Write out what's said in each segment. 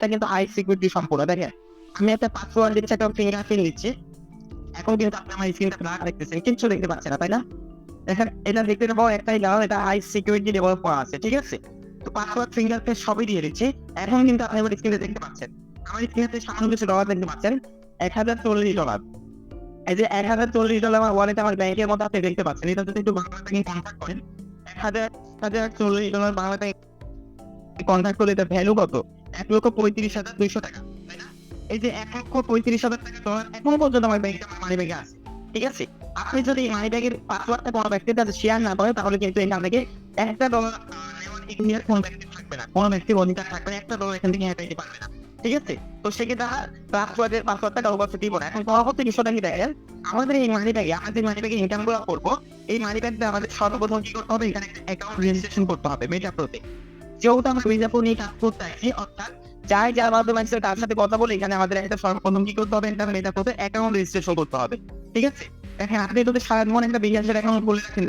এটা কিন্তু high security সম্পূর্ণ। দেখেন, আমি একটা পাসওয়ার্ড দিচ্ছি, একটা ফিঙ্গার প্রিন্ট দিচ্ছি। এখন কিন্তু আপনি আমার স্ক্রিনটা ব্লার দেখতেছেন, কিচ্ছু দেখতে পাচ্ছেন না, তাই না? দেখেন, এটা দেখতে পাবো একটাই গাও এটা হাই সিকিউরিটি ডেভেলপ করা আছে, ঠিক আছে? তো পাসওয়ার্ড ফিঙ্গার প্রিন্ট সবই দিয়ে দিচ্ছি। এখন কিন্তু আপনি আমার স্ক্রিনে দেখতে পাচ্ছেন। আমার স্ক্রিনে সামান্য কিছু ডলার দেখতে পাচ্ছেন। এক হাজার চল্লিশ ডলার এই যে এক হাজার চল্লিশ ডলার আমার ওয়ালেট আমার ব্যাংকের মধ্যে আপনি দেখতে পাচ্ছেন। এটা যদি একটু বাংলা থেকে কন্ট্যাক্ট করেন, এক হাজার হাজার চল্লিশ ডলার বাংলা থেকে কন্ট্যাক্ট করলে এটা ভ্যালু কত? এক লক্ষ পঁয়ত্রিশ হাজার দুইশো টাকা, তাই না? এই যে এক লক্ষ পঁয়ত্রিশ হাজার টাকা ডলার এখনও পর্যন্ত আমার ব্যাংকে আমার মানি ব্যাগে আছে, ঠিক আছে? আপনি যদি মানি ব্যাগের পাসওয়ার্ডটা কোনো ব্যক্তির কাছে শেয়ার না করেন, তাহলে কিন্তু এখান থেকে একটা ডলার ইন্ডিয়ার কোনো ব্যক্তি থাকবে না, কোনো ব্যক্তির অধিকার থাকবে না, একটা ডলার এখান থেকে হ্যাঁ পারবে না, ঠিক আছে? তো সেক্ষেত্রে পাসওয়ার্ডের পাসওয়ার্ডটা কারও কাছে দিব না এখন পরবর্তী বিষয়টা কি দেখেন, আমাদের এই মানি ব্যাগে আমাদের মানি ব্যাগে ইনকামগুলো করব, এই মানি ব্যাগটা আমাদের সর্বপ্রথম কি করতে হবে? এখানে একটা অ্যাকাউন্ট রেজিস্ট্রেশন করতে হবে মেটাপ্রোতে যেহেতু আমরা মির্জাপুর নিয়ে কাজ করতে অর্থাৎ যার মাধ্যমে তার সাথে কথা বলে এখানে আমাদের একটা সর্বপ্রথম কি করতে হবে মেটাপ্রোতে অ্যাকাউন্ট রেজিস্ট্রেশন করতে হবে, ঠিক আছে? দেখেন, আপনি যদি সারা জীবন একটা অ্যাকাউন্ট খুলে রাখতে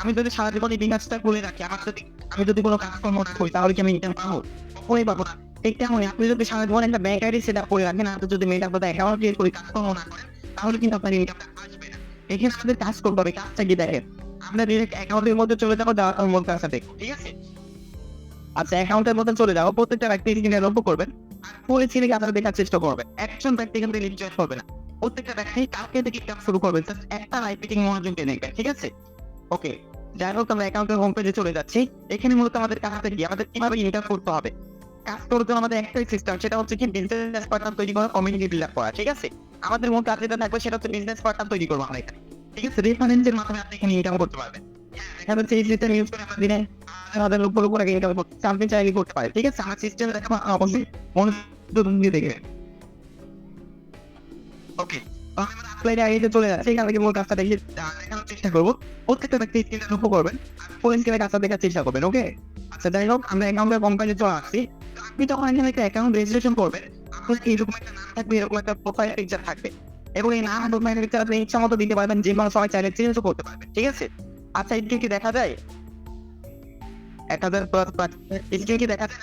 আমি যদি সারা জীবন এই খুলে রাখি, আমার যদি, আমি যদি কোনো কাজকর্ম না করি, তাহলে কি আমি ইনকাম পাবো? কখনোই পাবো না। ঠিক আপনি যদি সারা জীবন একটা সেট আপ করে রাখেন, আপনি যদি অ্যাকাউন্ট ক্রিয়েট করে কাজকর্ম না করেন, তাহলে কিন্তু আপনার ইনকামটা আসবে না। এখানে আমাদের কাজ করতে হবে, কাজটা কি দেখেন? আমরা ডিরেক্ট অ্যাকাউন্টের মধ্যে চলে যাব, যাওয়ার মধ্যে আসা দেখো ঠিক আছে? আচ্ছা অ্যাকাউন্টের মধ্যে চলে যাব প্রত্যেকটা ব্যক্তি এখানে লক্ষ্য করবেন। পুরো ছেলেকে আপনারা দেখার চেষ্টা করবেন। একজন ব্যক্তি না। প্রত্যেকটা ব্যক্তি কালকে থেকে কাজ শুরু করবেন একটা মনোযোগ দিয়ে দেখবেন, ঠিক আছে? ওকে যাই হোক, আমরা অ্যাকাউন্টের হোম পেজে চলে যাচ্ছি। এখানে মূলত আমাদের কাজটা আমাদের কীভাবে ইনকাম করতে হবে? কাজ করার জন্য আমাদের একটাই সিস্টেম সেটা হচ্ছে কি বিজনেস পার্টনার তৈরি করা কমিউনিটি বিল্ড আপ করা, ঠিক আছে? আমাদের মূল কাজ যেটা থাকবে, সেটা হচ্ছে বিজনেস পার্টনার তৈরি করব আমরা এখানে। ঠিক আছে? রেফারেন্সের মাধ্যমে আপনি এখানে ইনকাম করতে পারবেন। এখানে হচ্ছে এই সিস্টেম ইউজ করে দিনে হাজার উপর উপর আগে আপনি চাইলে করতে পারেন ঠিক আছে? আমার সিস্টেম দেখাবো অবশ্যই মনোযোগ দিয়ে দেখে ওকে আচ্ছা আমরা অ্যাকাউন্টের কোম্পানি চলে আসছি। আপনি যখন এখানে রেজিস্ট্রেশন করবেন, আপনার এরকম একটা নাম থাকবে একটা প্রোফাইল থাকবে। এবং এই নাম প্রোফাইল পিকচার আপনি ইচ্ছা মতো দিতে পারবেন যে কোনো চাইলে চেঞ্জও করতে পারবেন, ঠিক আছে? আচ্ছা কি দেখা যায়? এক হাজার প্লাস এটি কি দেখা যায়?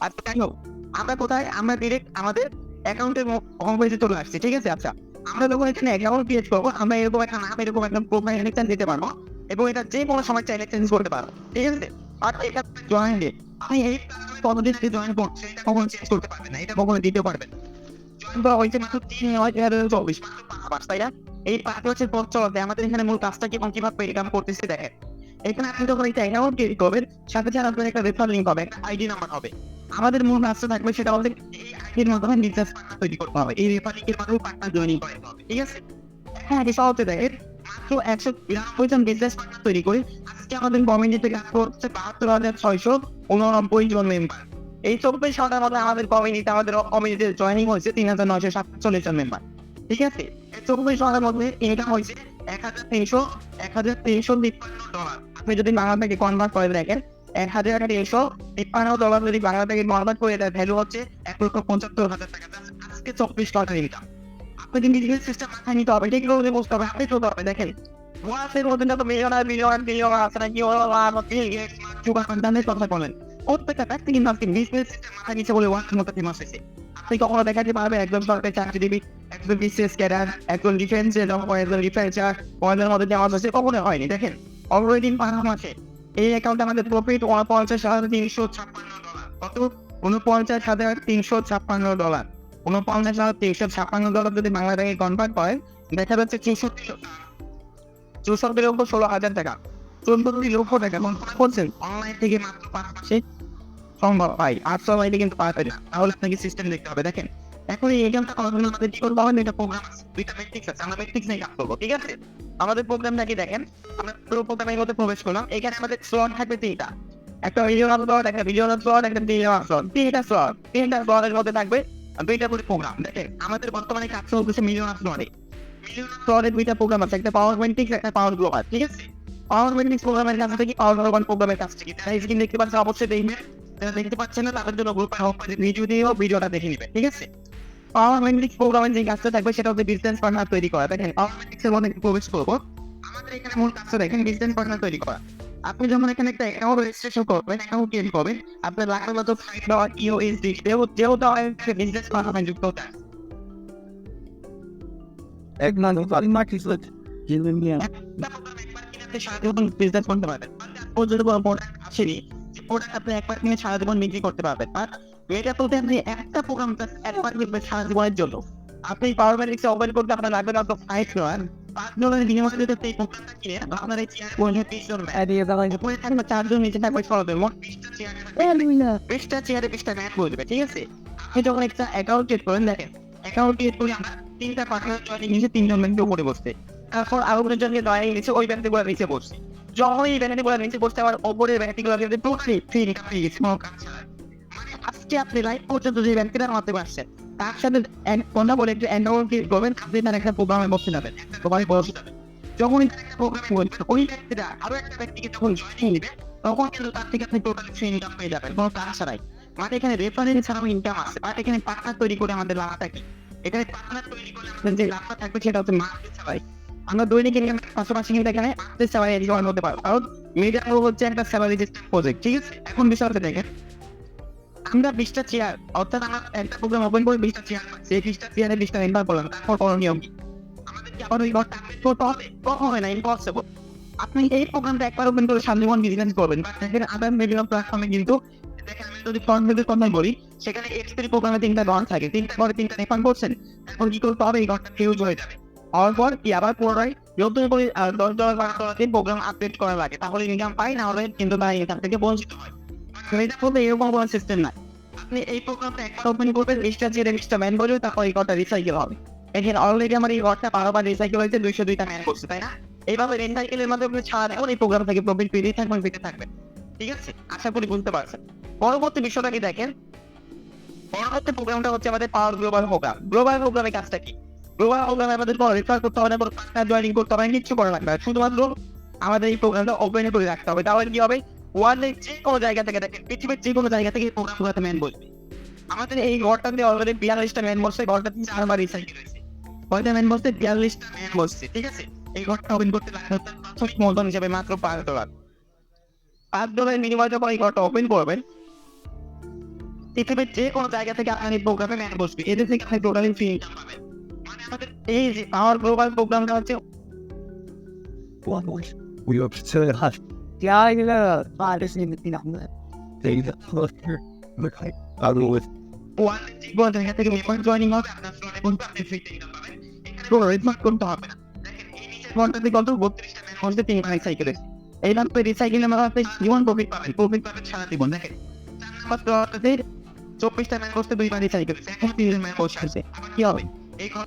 আচ্ছা যাই হোক আমরা কোথায়? আমরা ডিরেক্ট আমাদের অ্যাকাউন্টের হোম পেজে চলে আসছি ঠিক আছে? আচ্ছা আমরা যখন এখানে অ্যাকাউন্ট ক্রিয়েট করব আমরা এরকম একটা নাম এরকম একটা প্রোফাইল ইলেকশন দিতে পারব এবং এটা যে কোনো সময় চাইলে চেঞ্জ করতে পারব ঠিক আছে? আর এটা জয়েন্টে আপনি এই কতদিন আগে জয়েন করছে এটা কখনো চেঞ্জ করতে পারবেন না এটা কখনো দিতে পারবেন জয়েন করা হয়েছে মাত্র তিন হাজার চব্বিশ মাত্র পাঁচ তাই না? এই পাঁচ বছর পর চলতে আমাদের এখানে মূল কাজটা কি এবং কীভাবে ইনকাম করতেছে দেখেন এখানে আপনি যখন একটা অ্যাকাউন্ট ক্রিয়েট করবেন সাথে সাথে আপনার একটা রেফার লিঙ্ক হবে, একটা আইডি নাম্বার হবে। আমাদের মূল কাজটা থাকবে সেটা হচ্ছে এই আইডির মাধ্যমে বিজনেস পার্টনার তৈরি করতে হবে। এই রেফার লিঙ্কের মাধ্যমে পার্টনার জয়েনিং করতে হবে, ঠিক আছে? হ্যাঁ এটা সহজে দেখেন মাত্র একশো বিরানব্বই জন বিজনেস পার্টনার তৈরি করে, আজকে আমাদের কমিউনিটি কাজ করছে বাহাত্তর হাজার ছয়শো উননব্বই জন মেম্বার এই চব্বিশ ঘণ্টার মধ্যে আমাদের কমিউনিটি আমাদের কমিউনিটিতে জয়েনিং হয়েছে তিন হাজার নয়শো সাতচল্লিশ জন মেম্বার ঠিক আছে? চব্বিশ ঘণ্টার মধ্যে ইনকাম হয়েছে এক হাজার তিনশো, এক হাজার তিনশো ডলার আপনি যদি বাংলা থেকে কনভার্ট করে দেখেন, এক হাজার তিনশো তিপ্পান্ন ডলার যদি বাংলা থেকে কনভার্ট করে দেয় ভ্যালু হচ্ছে এক লক্ষ পঁচাত্তর হাজার টাকা। আজকে চব্বিশ ঘণ্টার ইনকাম আপনাকে নিজের সিস্টেম মাথায় নিতে হবে, ঠিক করে বুঝতে হবে আপনি চলতে হবে, দেখেন। ওয়াসের মধ্যে তো মিলিয়নার মিলিয়ন মিলিয়ন আছে না, কি যুগানের কথা বলেন। কিন্তু আজকে বিজনেস সিস্টেম মাথায় নিচে বলে ওয়াসের মতো ফেমাস হয়েছে। আপনি কখনো দেখাতে পারবে? একজন সরকারি চাকরিজীবী একজন বিসিএস ক্যাডার একজন ডিফেন্সে একজন ডিফেন্সার ওয়ানের মধ্যে দেওয়া হচ্ছে কখনো হয়নি, দেখেন। অলরেডি পাঁচ মাসে এই অ্যাকাউন্টে আমাদের প্রফিট উনপঞ্চাশ হাজার তিনশো ছাপ্পান্ন ডলার কত? উনপঞ্চাশ হাজার তিনশো ছাপ্পান্ন ডলার উনপঞ্চাশ হাজার তিনশো ছাপ্পান্ন ডলার যদি বাংলা থেকে কনভার্ট করেন দেখা যাচ্ছে চৌষট্টি চৌষট্টি লক্ষ ষোলো হাজার টাকা। চৌষট্টি লক্ষ টাকা কনভার্ট করছেন অনলাইন থেকে মাত্র পাঁচ মাসে সম্ভব হয় আর সবাইকে কিন্তু পাওয়া না। তাহলে আপনাকে সিস্টেম দেখতে হবে, দেখেন। এখন এই এক্সামটা করার জন্য আমাদের কি করতে হবে এটা প্রোগ্রাম আছে, দুইটা মেট্রিক্স আছে, আমরা মেট্রিক্স নিয়ে কাজ করব, ঠিক আছে? আমাদের প্রোগ্রামটা কি দেখেন? আমরা পুরো প্রোগ্রামের মধ্যে প্রবেশ করলাম, এখানে আমাদের স্লট থাকবে তিনটা। একটা রিজিওনাল স্লট একটা রিজিওনাল স্লট একটা রিজিওনাল স্লট তিনটা স্লট তিনটা স্লটের মধ্যে থাকবে দুইটা করে প্রোগ্রাম দেখেন? আমাদের বর্তমানে কাজ চলতেছে মিলিয়নাল স্লটে মিলিয়নাল স্লটে দুইটা প্রোগ্রাম আছে, একটা পাওয়ার মেট্রিক্স একটা পাওয়ার গ্লোবাল ঠিক আছে? পাওয়ার প্রোগ্রামের কাছ থেকে পাওয়ার প্রোগ্রামের কাছ থেকে যারা স্ক্রিন দেখতে পাচ্ছে অবশ্যই দেখবে যারা দেখতে পাচ্ছেন না তাদের জন্য গ্রুপে হোক ভিডিও দিয়ে ভিডিওটা দেখে নেবে ঠিক আছে পাওয়ার প্রোগ্রামের যে কাজটা থাকবে সেটা হচ্ছে বিজনেস পার্টনার তৈরি করা দেখেন পাওয়ার মধ্যে প্রবেশ করব আমাদের এখানে মূল কাজটা দেখেন বিজনেস পার্টনার তৈরি করা আপনি যখন এখানে একটা অ্যাকাউন্ট রেজিস্ট্রেশন করবেন অ্যাকাউন্ট ক্রিয়েট করবেন আপনার লাখের মতো ফাইভ দেওয়া ইউএসডি যেহেতু যেহেতু বিজনেস করা যুক্ত হতে এক না আমি আপনি সারা জীবন business করতে পারবেন। আজ পর্যন্ত কোনো product আসেনি, product আপনি একবার কিনে সারা জীবন বিক্রি করতে পারবেন। আর এটা বলতে আপনি একটা প্রোগ্রাম একবার কিনবেন সারা জীবনের জন্য। আপনি পাওয়ার ব্যাংক ওপেন করতে আপনার লাগবে মাত্র ফাইভ ডলার পাঁচ ডলারের বিনিময়ে যদি আপনি প্রোগ্রামটা কিনে আপনার এই চেয়ার পড়বে বিশ জন ম্যাচ এদিকে দাঁড়াই উপরে থাকবে চারজন নিচে থাকবে ষোলো মোট বিশটা চেয়ার বিশটা চেয়ারে বিশটা ম্যাচ বলবে ঠিক আছে? আপনি যখন একটা অ্যাকাউন্ট ক্রিয়েট করেন দেখেন অ্যাকাউন্ট ক্রিয়েট করে আমরা তিনটা পার্টনার নিচে তিনজন ব্যাংকে উপরে বসতে। তারপর আরও জনকে জয়েনিং নিচে ওই ব্যাংকগুলো নিচে বসছে যখন এই ব্যাংকগুলো নিচে বসতে আবার ওপরের ব্যাংকগুলো কিন্তু টোটালি ফ্রি ইনকাম পেয়ে গেছে। মানে আজকে আপনি লাইভ পর্যন্ত যে ব্যাংকের মাধ্যমে আসছেন তার সাথে কথা বলে একটু অ্যাকাউন্ট ক্রিয়েট করবেন আপনি তার একটা প্রোগ্রামে বসতে যাবেন প্রোগ্রামে বসে যাবেন। যখনই একটা প্রোগ্রামে বলবেন ওই ব্যক্তিটা আরও একটা ব্যক্তিকে যখন জয়েনিং নেবে, তখন কিন্তু তার থেকে আপনি টোটালি ফ্রি ইনকাম পেয়ে যাবেন, কোনো কাজ ছাড়াই। মানে এখানে রেফারেন্স ছাড়াও ইনকাম আছে বাট এখানে পার্টনার তৈরি করে আমাদের লাভটা কি? এখানে পার্টনার তৈরি করে আমাদের যে লাভটা থাকবে সেটা হচ্ছে মাসে ছাড়াই। আমরা দৈনিক ইনকাম পাশাপাশি কিন্তু এখানে মাসে ছাড়াই জয়েন হতে পারব কারণ মিডিয়া হচ্ছে একটা স্যালারি প্রজেক্ট ঠিক আছে? এখন বিষয় হচ্ছে দেখেন, আমরা বিশটা চেয়ার অর্থাৎ আমরা একটা প্রোগ্রাম ওপেন করে বিশটা চেয়ার সেই বিশটা চেয়ারে বিশটা মেম্বার করলাম তারপর করণীয় কি? আমাদের কি করতে হবে? আপনি এই প্রোগ্রামটা একবার ওপেন করে সামনে করবেন প্ল্যাটফর্মে কিন্তু আমি যদি সেখানে প্রোগ্রামে তিনটা থাকে করছেন কি এই হয়ে যাবে। হওয়ার পর কি আবার পুনরায় নতুন করে দশ ডলার বারো ডলার প্রোগ্রাম আপডেট করা লাগে, তাহলে ইনকাম পাই, না হলে কিন্তু তাই ইনকাম থেকে বঞ্চিত হয়। এটা বলতে এরকম কোনো সিস্টেম নাই। আপনি এই প্রোগ্রামটা একবার ওপেন করবেন বিশটা চেয়ে বিশটা ম্যান বলবে তারপর এই ঘরটা রিসাইকেল হবে। এখানে অলরেডি আমার এই ঘরটা বারোবার রিসাইকেল হয়েছে, দুইশো দুইটা ম্যান করছে, তাই না? এইভাবে রিসাইকেলের মাধ্যমে ছাড়া এখন এই প্রোগ্রাম থেকে প্রফিট পেতেই থাকবেন, পেতে থাকবেন। ঠিক আছে? আশা করি বুঝতে পারছেন। পরবর্তী বিষয়টা কি দেখেন? পরবর্তী প্রোগ্রামটা হচ্ছে আমাদের পাওয়ার গ্লোবাল প্রোগ্রাম গ্লোবাল প্রোগ্রামের কাজটা কি? প্রোগ্রামে আমাদের এই পৃথিবীর যে কোনো জায়গা থেকে প্রোগ্রাম এই এই ঘরটা ওপেন করবেন, পৃথিবীর যে জায়গা থেকে আপনার এই প্রোগ্রামে ম্যান বসবে এদের থেকে আপনি টোটালি ফ্রি ইনকাম পাবেন। এই যে পাওয়ার গ্লোবাল প্রোগ্রামটা হচ্ছে কোনো জায়গা থেকে মেম্বার জয়েনিং হবে আপনার ফ্লোরে বলতে আপনি ফ্রি ইনকাম পাবেন এখানে রেডমার্ক করতে হবে না দেখেন এই নিচের ঘন্টাতে কত বত্রিশটা বসতে তিন রিসাইকেল হয়েছে এই নামে রিসাইকেলের মধ্যে আপনি জীবন প্রফিট পাবেন প্রফিট পাবেন সারা জীবন দেখেন চার নম্বর ফ্লোরটাতে চব্বিশটা ম্যান বসতে দুইবার রিসাইকেল এখন তিনজন ম্যান বসে আছে কি হবে এই ঘর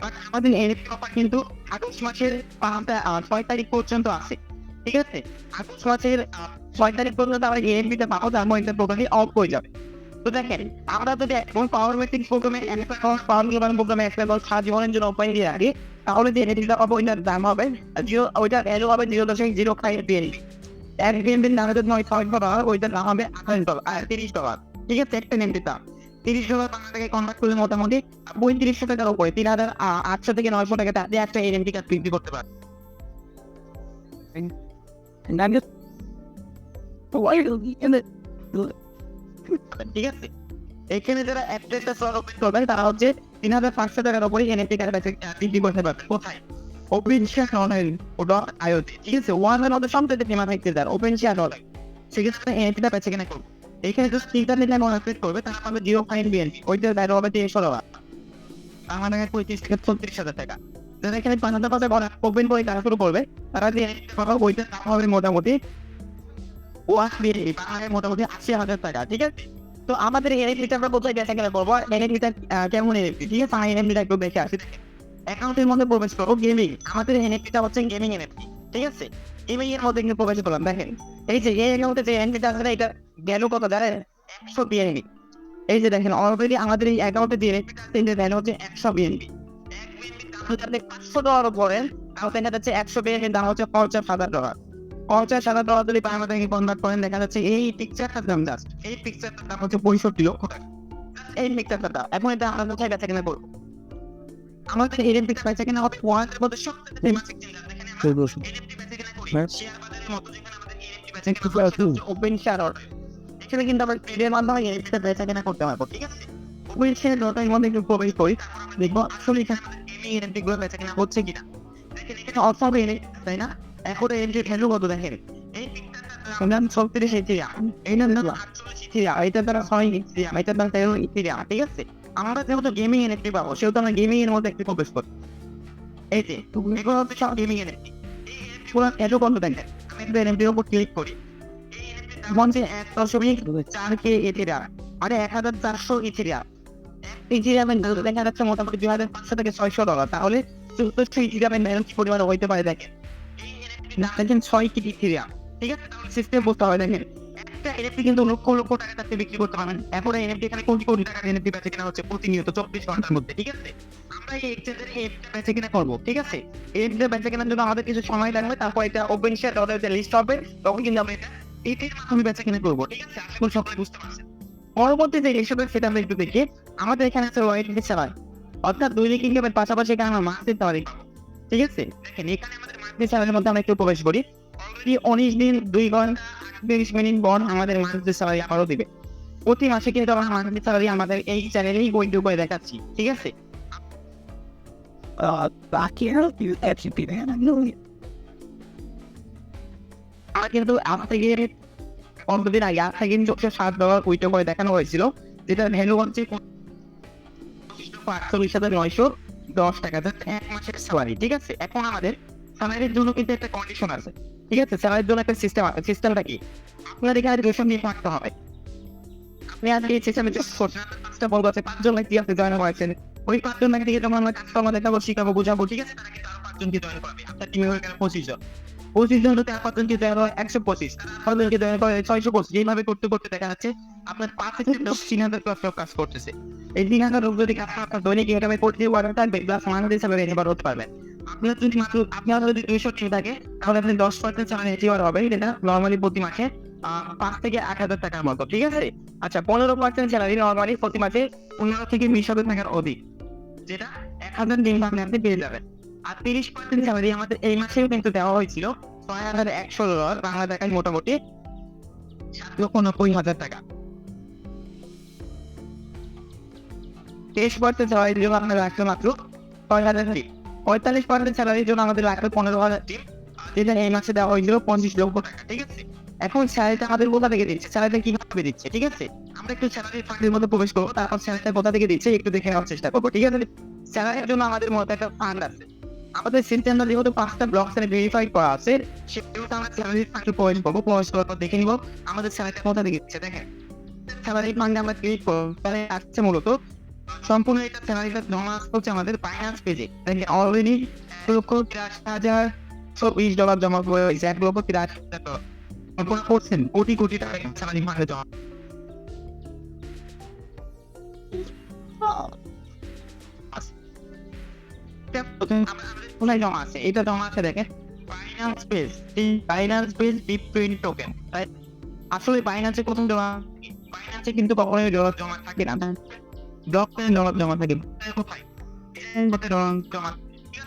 বাট আমাদের এনএপি অফার কিন্তু আগস্ট মাসের ছয় তারিখ পর্যন্ত আছে। ঠিক আছে? আগস্ট মাসের ছয় তারিখ পর্যন্ত আমরা এনএপিটা পাবো তারপর এটা টোটালি অফ হয়ে যাবে। তো দেখেন, আমরা যদি এখন পাওয়ার মেট্রিক প্রোগ্রামে একটা ঘর পাওয়ার গ্লোবাল প্রোগ্রামে একটা ঘর সারা জীবনের জন্য উপায় দিয়ে রাখি, তাহলে যে এনএপিটা পাবো ওইটার দাম হবে জিরো, ওইটার ভ্যালু হবে জিরো দশমিক জিরো ফাইভ বিএনপি এক বিএনপির দাম যদি নয় ছয় ডলার ওইটার দাম হবে আঠাশ ডলার তিরিশ ডলার। ঠিক আছে? একটা এনএপির দাম তিরিশ ডলার বাংলা কনভার্ট করলে মোটামুটি পঁয়ত্রিশশো টাকার উপরে তিন হাজার আটশো থেকে নয়শো দিয়ে একটা কার্ড বিক্রি করতে? ঠিক আছে? এখানে যারা অ্যাড্রেসটা করবেন তারা হচ্ছে তিন হাজার পাঁচশো টাকার উপরে এনএফটি কার্ড বিক্রি করতে পারবে। কোথায়? ওপেন শেয়ার অনলাইন আইওটি ঠিক আছে? ওয়ানের মধ্যে সবচেয়ে ফেমাস তার ওপেন শেয়ার অনলাইন সেক্ষেত্রে এনএফটিটা বেচে কিনা করবে এখানে যদি স্পিকার নিলে আপডেট করবে তারা পাবে জিরো ফাইভ বিএনপি, ওইটার বাইরে হবে তিনশো টাকা। আমার টাকা পঁয়ত্রিশ থেকে ছত্রিশ হাজার টাকা। যারা এখানে পাঁচ হাজার করা ওপেন করে তারা শুরু করবে। তারা যে পাবে ওইটার দাম হবে মোটামুটি ওয়ান বিএনপি বাংলায় মোটামুটি আশি হাজার টাকা, ঠিক আছে? তো আমাদের এনএফটিটা আমরা কোথায় বেচা কেনা করব? এনএফটিটা কেমন এনএফটি ঠিক আছে এনএফটিটা একটু দেখে আসি। অ্যাকাউন্টের মধ্যে প্রবেশ করব গেমিং আমাদের এনএফটিটা হচ্ছে গেমিং এনএফটি ঠিক আছে? এর মধ্যে কিন্তু প্রবেশ করলাম দেখেন এই যে এর মধ্যে যে এনপিটা আছে এটা ভ্যালু কত জানেন একশো বিএনবি এই যে দেখেন অলরেডি আমাদের এই অ্যাকাউন্টে যে এনপিটা ভ্যালু হচ্ছে একশো বিএনবি পাঁচশো ডলার পড়েন তাহলে দেখা যাচ্ছে একশো বিএনবির দাম হচ্ছে পঞ্চাশ হাজার ডলার পঞ্চাশ হাজার ডলার যদি বাংলাদেশে কনভার্ট করেন দেখা যাচ্ছে এই পিকচারটার দাম জাস্ট এই পিকচারটার দাম হচ্ছে পঁয়ষট্টি লক্ষ টাকা এই পিকচারটার দাম এখন এটা আমরা কোথায় বেচা কিনা করব আমাদের এরএম পিক্স বেচা কিনা হবে ওয়ানের মধ্যে সবথেকে ফেমাস শেয়ার বাজারের মতো যেখানে আমাদের NFT বেচা কিনা হচ্ছে ওপেন শেয়ার অর্ডার এখানে কিন্তু আমরা ট্রেডের মাধ্যমে NFT বেচা কিনা করতে পারব ঠিক আছে? ওপেন শেয়ার অর্ডারের মধ্যে একটু প্রবেশ করি। দেখব আসলে এখানে আমাদের গেমিংগুলো বেচা কিনা হচ্ছে কিনা। দেখেন এখানে অফ হবে NFT তাই না? এখন NFT ভ্যালু কত দেখেন? এই দাম ছত্রিশ ইথিরিয়াম এইটার দাম আটচল্লিশ ইথিরিয়াম এইটার দ্বারা ছয় ইথিরিয়াম এইটার দাম তেরো ইথিরিয়াম ঠিক আছে? আমরা যেহেতু গেমিং এনএফটি পাবো সেহেতু আমরা গেমিং এর মধ্যে একটু প্রবেশ করি। এই যে এগুলো হচ্ছে সব গেমিং এনএফটি এনএফটি গুলো এত দেখেন আমি একটু এনএফটির উপর ক্লিক করি। এই এক দশমিক চার কে ইথিরিয়াম মানে এক হাজার চারশো ইথিরিয়াম ইথিরিয়ামের দাম দেখা যাচ্ছে মোটামুটি দুই হাজার পাঁচশো থেকে ছয়শো ডলার তাহলে চতুর্থ ইথিরিয়ামের কি পরিমাণে হইতে পারে দেখেন? দেখেন ছয় কি ইথিরিয়াম ঠিক আছে? তাহলে সিস্টেম বুঝতে হবে দেখেন। একটা এনএফটি কিন্তু লক্ষ লক্ষ টাকা তাতে বিক্রি করতে পারবেন এখন এনএফটি এখানে কোটি কোটি টাকার এনএফটি বেচে কিনা হচ্ছে প্রতিনিয়ত চব্বিশ ঘণ্টার মধ্যে, ঠিক আছে? আমরা এই এক্সচেঞ্জের কিনা করব, ঠিক আছে? কেনার জন্য আমাদের কিছু সময় লাগবে, তারপর এটা ওপেন শেয়ার যে লিস্ট হবে, তখন কিন্তু আমরা এটা এটির মাধ্যমে করব, ঠিক আছে? আশা করি সবাই বুঝতে পারছেন। পরবর্তী যে সেটা আমরা একটু দেখি। আমাদের এখানে আছে ওয়াইট অর্থাৎ ইনকামের পাশাপাশি এখানে ঠিক আছে? দেখেন, এখানে আমাদের মধ্যে আমরা একটু প্রবেশ করি। উনিশ দিন, দুই ঘণ্টা, তিরিশ মিনিট আমাদের দিবে। প্রতি মাসে কিন্তু আমরা মান্থলি আমাদের এই চ্যানেলেই বই করে দেখাচ্ছি, ঠিক আছে? Uh, back here, you actually man, I know it. আমার কিন্তু আজ থেকে পনেরো দিন আগে থেকে কিন্তু একশো সাত ডলার উইটো করে দেখানো হয়েছিল যেটা ভ্যালু হচ্ছে আটচল্লিশ হাজার নয়শো দশ টাকা এক মাসের স্যালারি ঠিক আছে এখন আমাদের স্যালারির জন্য কিন্তু একটা কন্ডিশন আছে ঠিক আছে স্যালারির জন্য একটা সিস্টেম আছে সিস্টেমটা কি আপনার এখানে রেশন দিয়ে থাকতে হবে আপনি আজকে এই সিস্টেমে জাস্ট করছেন পাঁচটা বলব আছে পাঁচজন ব্যক্তি আপনি জয়েন করেছেন ওই পাঁচজন ব্যক্তি থেকে আমরা শিখাবো, বুঝাবো, ঠিক আছে? তারা কিন্তু আরও পাঁচজনকে জয়েন আপনার টিমে হয়ে গেল পঁচিশ জন। পঁচিশ জন হতে পাঁচজনকে জয়েন হয় একশো পঁচিশ। পাঁচজনকে জয়েন করে ছয়শো পঁচিশ। এইভাবে করতে করতে দেখা যাচ্ছে, আপনার পাঁচ থেকে দশ তিন হাজার লোক কাজ করতেছে। এই তিন হাজার লোক যদি আপনার দৈনিক করতে থাকবে প্লাস হিসাবে হতে পারবেন। আপনার যদি মাত্র, আপনার যদি দুইশো টিম থাকে, তাহলে আপনি দশ পার্সেন্ট চালান হবে। এটা নর্মালি প্রতি মাসে পাঁচ থেকে আট হাজার টাকার মতো, ঠিক আছে? আচ্ছা পনেরো পার্সেন্ট স্যালারি নর্মালি প্রতি মাসে পনেরো থেকে বিশ হাজার টাকার অধিক। যেটা এক হাজার আপনি পেয়ে যাবেন। আর তিরিশ আমাদের এই মাসেও কিন্তু দেওয়া হয়েছিল, ছয় হাজার একশো ডলার বাংলা টাকায় মোটামুটি সাত লক্ষ নব্বই হাজার টাকা। তেইশ জন্য আপনার মাত্র ছয় হাজার টিম পঁয়তাল্লিশ পার্সেন্ট স্যালারির জন্য আমাদের রাখবে পনেরো হাজার যেটা এই মাসে দেওয়া হয়েছিল পঁচিশ লক্ষ টাকা, ঠিক আছে? এখন স্যালারিটা আমাদের কোথা থেকে দিচ্ছে? স্যালারিটা কীভাবে দিচ্ছে, ঠিক আছে? আমরা একটু স্যালারি ফান্ডের মধ্যে প্রবেশ করব, তারপর স্যালারিটা কোথা থেকে দিচ্ছে একটু দেখে নেওয়ার চেষ্টা করব, ঠিক আছে? স্যালারির জন্য আমাদের মধ্যে একটা ফান্ড আছে। আমাদের সিস্টেমটা যেহেতু পাঁচটা ব্লক সেলে ভেরিফাই করা আছে, সেহেতু আমরা স্যালারি ফান্ডে প্রবেশ করব, প্রবেশ করার পর দেখে নিবো আমাদের স্যালারিটা কোথা থেকে দিচ্ছে, দেখেন। স্যালারি ফান্ডে আমরা ক্লিক করব আসছে মূলত সম্পূর্ণ এটা স্যালারিটা জমা হচ্ছে আমাদের ফাইন্যান্স পেজে দেখেন অলরেডি লক্ষ তিরাশি হাজার চব্বিশ ডলার জমা হয়েছে এক লক্ষ তিরাশি হাজার ডলার কোটি কোটি টাকা স্যালারি ফান্ডে জমা। কোথায় জমা আছে এটা জমা আছে দেখেন। ফাইন্যান্স পেজ এই finance page BEP twenty token তাই আসলে ফাইন্যান্সে প্রথম জমা ফাইন্যান্সে কিন্তু কখনোই ডলার জমা থাকে না। ব্লক করে ডলার জমা থাকে। কোথায়? জমা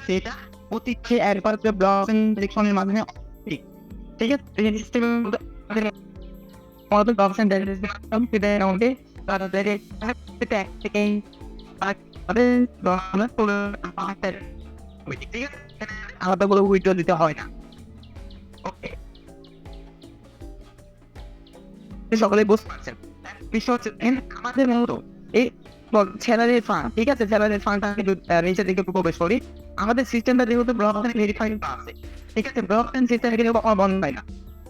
ঠিক অতীতে একবার ব্লক ইলেকশনের মাধ্যমে ঠিক। আছে সকলে বুঝতে পারছেন। এন- আমাদের মতো এই স্যালারি ফান্ড ঠিক আছে? স্যালারি ফান্ডটা কিন্তু আহ, নিচে দিকে প্রবেশ করি। আমাদের সিস্টেমটা যেহেতু ব্লক ঠিক আছে? ব্লক সিস্টেম কিন্তু বন্ধ হয়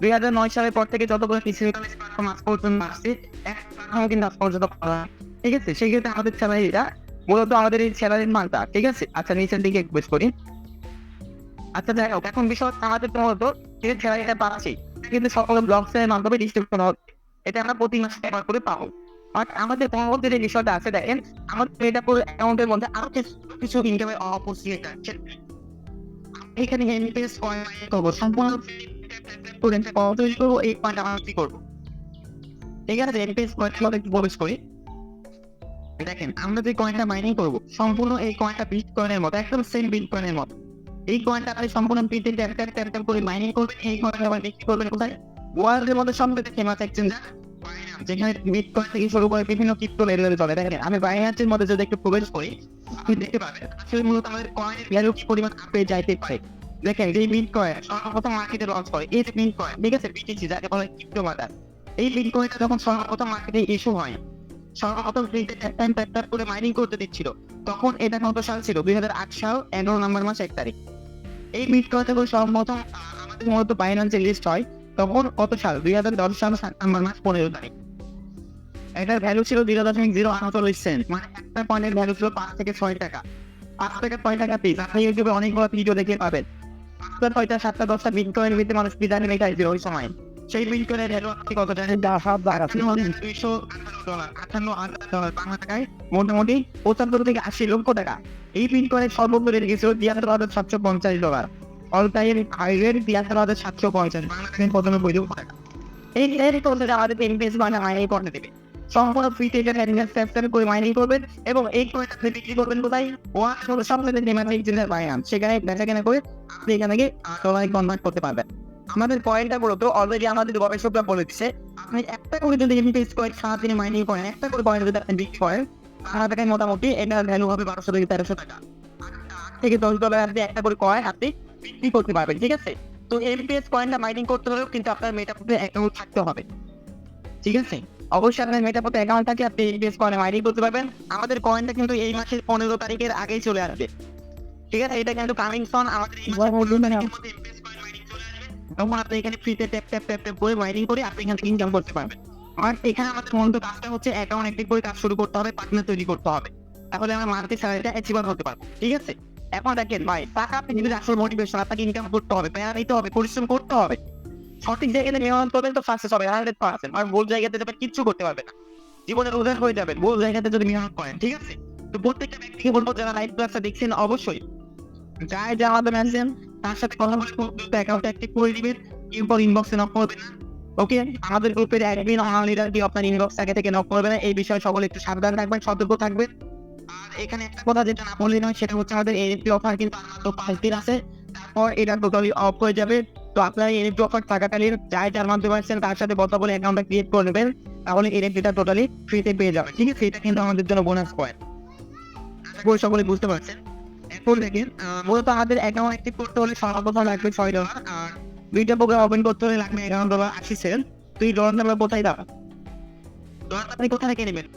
দুই হাজার নয় সালের পর থেকে যতগুলো পিছিয়ে প্ল্যাটফর্ম আজ পর্যন্ত আসছে প্ল্যাটফর্ম কিন্তু আজ পর্যন্ত করা ঠিক আছে? সেই ক্ষেত্রে আমাদের স্যালারিটা মূলত আমাদের এই স্যালারির মানটা। ঠিক আছে? আচ্ছা নিচের দিকে বেশ করি। আচ্ছা যাই হোক, এখন বিষয় আমাদের মূলত কিন্তু স্যালারিটা পাচ্ছি কিন্তু সকল ব্লগসের মাধ্যমে ডিস্ট্রিবিউশন হচ্ছে। এটা আমরা প্রতি মাসে একবার করে পাবো। আর আমাদের পরবর্তী যে বিষয়টা আছে, দেখেন, আমাদের এটা পুরো অ্যাকাউন্টের মধ্যে আরও কিছু ইনকামের অপরচুনিটি আছে। এখানে এনপিএস কয়েন সম্পূর্ণ কয়েনটা দেখেন, আমরা যে কয়েনটা মাইনিং করব, সম্পূর্ণ এই কয়েনটা বিট কয়েনের মতো একদম সেম বিট কয়েনের মতো এই কয়েনটা আপনি সম্পূর্ণ বিটে ট্যাপ ট্যাপ ট্যাপ ট্যাপ করে মাইনিং করবেন এই কয়েন আবার বিক্রি করবেন কোথায়? ওয়ার্ল্ডের মধ্যে সবথেকে ফেমাস এক্সচেঞ্জার যেখানে বিট কয়েন থেকে শুরু করে বিভিন্ন ক্রিপ্টো লেভেলে চলে। দেখেন, আমি বাইন্যান্সের মধ্যে যদি একটু প্রবেশ করি, আপনি দেখতে পাবেন, আসলে মূলত আমাদের কয়েনের ভ্যালু পরিমাণ আপে যাইতে পারে। দেখেন যে বিট কয়েন সর্বপ্রথম মার্কেটে লঞ্চ এই যে বিট কয়েন ঠিক আছে বিটিসি যাকে বলে ক্রিপ্টো এই বিট কয়েনটা যখন সর্বপ্রথম মার্কেটে ইস্যু হয় সর্বপ্রথম ট্যাপ করে মাইনিং করতে দিচ্ছিল তখন এটা কত সাল ছিল? দুই হাজার আট সাল, এগারো নম্বর মাস এক তারিখ। এই সর্বপ্রথম আমাদের মূলত বাইন্যান্সে লিস্ট হয়। তখন কত সাল? দুই হাজার দশ সাল সেপ্টেম্বর মাস, পনেরো তারিখ। এটার ভ্যালু ছিল জিরো দশমিক জিরো আটচল্লিশ সেন্ট মানে একটা পয়েন্টের ভ্যালু ছিল পাঁচ থেকে ছয় টাকা। পাঁচ থেকে ছয় টাকা পিস আপনি ইউটিউবে অনেকগুলো ভিডিও দেখে পাবেন। পাঁচটা ছয়টা সাতটা দশটা বিটকয়েন ভিত্তি মানুষ বিধানে লেখাইছিল ওই সময়। সেই বিটকয়েনের ভ্যালু আপনি কত দুইশো ডলার হাজার ডলার বাংলা টাকায় মোটামুটি পঁচাত্তর থেকে আশি লক্ষ টাকা। এই বিটকয়েনের সর্বোচ্চ রেট গেছিল তিয়াত্তর হাজার সাতশো পঞ্চাশ dollar. All time high rate তিয়াত্তর হাজার সাতশো পঞ্চাশ বাংলা টাকায় পঁচানব্বই লক্ষ টাকা। এই আমাদের এমপিএস মানে মাইনিং করতে দেবে। সম্পূর্ণ ফ্রি থেকে হ্যান্ডমেড স্যাপস্যাপ করে মাইনিং করবেন এবং এই কয়েন আপনি বিক্রি করবেন কোথায়? ওয়ান সবথেকে ডিমান্ড এক্সচেঞ্জের বাইনান্স সেখানে বেচা কেনা করে আপনি এখান থেকে ডলারে কনভার্ট করতে পারবেন। আমাদের পয়েন্টটা মূলত অলরেডি আমাদের গবেষকরা বলে দিচ্ছে আপনি একটা করে যদি এমপিএস কয়েন সারাদিনে মাইনিং করেন, একটা করে কয়েন যদি আপনি বিক্রি করেন তাহলে টাকায় মোটামুটি এটার ভ্যালু হবে বারোশো থেকে তেরোশো টাকা। থেকে দশ ডলার আপনি একটা করে কয়েন আপনি বিক্রি করতে পারবেন, ঠিক আছে? তো এমপিএস কয়েনটা মাইনিং করতে হলেও কিন্তু আপনার মেটাপথে অ্যাকাউন্ট থাকতে হবে, ঠিক আছে? অবশ্যই আপনার মেটাপথে অ্যাকাউন্ট থাকে আপনি এমপিএস কয়েনে মাইনিং করতে পারবেন আমাদের কয়েনটা কিন্তু এই মাসের পনেরো তারিখের আগেই চলে আসবে। ঠিক আছে? এটা কিন্তু কামিং সন আমাদের এই মাসের পনেরো তারিখের মধ্যে MPS coin mining চলে আসবে। তখন আপনি এখানে ফ্রিতে ট্যাপ ট্যাপ ট্যাপ ট্যাপ করে মাইনিং করে আপনি এখান থেকে ইনকাম করতে পারবেন। আর এখানে আমাদের মূলত কাজটা হচ্ছে অ্যাকাউন্ট অ্যাক্টিভ করে কাজ শুরু করতে হবে পার্টনার তৈরি করতে হবে। তাহলে আমরা মান্থলি স্যালারিটা অ্যাচিভার হতে পারব। ঠিক আছে? এখন দেখেন ভাই টাকা আপনি যদি আসল মোটিভেশন আপনাকে ইনকাম করতে হবে প্যারা নিতে হবে পরিশ্রম করতে হবে। সঠিক জায়গাতে মেহনত করবেন তো সাকসেস হবে হান্ড্রেড পার্সেন্ট আর ভুল জায়গাতে যাবেন, কিচ্ছু করতে পারবে না। জীবনের উদার হয়ে যাবেন, ভুল জায়গাতে যদি মেহনত করেন, ঠিক আছে? তো প্রত্যেকটা ব্যক্তিকে বলব, যারা লাইভ ক্লাসটা দেখছেন, অবশ্যই যাই যা আমাদের আছেন তার সাথে কথা বলে দ্রুত অ্যাকাউন্ট অ্যাক্টিভ করে দিবেন। এরপর ইনবক্সে নক করবেন না ওকে আমাদের গ্রুপের অ্যাডমিন লিডার কি আপনার ইনবক্স আগে থেকে নক করবে না। এই বিষয়ে সকলে একটু সাবধান থাকবেন, সতর্ক থাকবেন। আর এখানে একটা কথা যেটা না বললে নয়, সেটা হচ্ছে আমাদের এনএফটি অফার কিন্তু মাত্র পাঁচ দিন আছে। তারপর এটা টোটালি অফ হয়ে যাবে। তো আপনারা এনএফটি অফার থাকাকালীন যাই যার মাধ্যমে আসছেন তার সাথে কথা বলে অ্যাকাউন্টটা ক্রিয়েট করে নেবেন, তাহলে এনএফটিটা টোটালি ফ্রিতে পেয়ে যাবে ঠিক আছে? এটা কিন্তু আমাদের জন্য বোনাস পয়েন্ট করি সকলে বুঝতে পারছেন। এখন দেখেন মূলত আমাদের অ্যাকাউন্ট অ্যাক্টিভ করতে হলে সর্বপ্রথম লাগবে ছয় ডলার আর দুইটা প্রোগ্রাম ওপেন করতে হলে লাগবে এগারো ডলার আশি সেন্ট তুই ডলার নাম্বার কোথায় দাও ডলার আপনি কোথা থেকে নেবেন?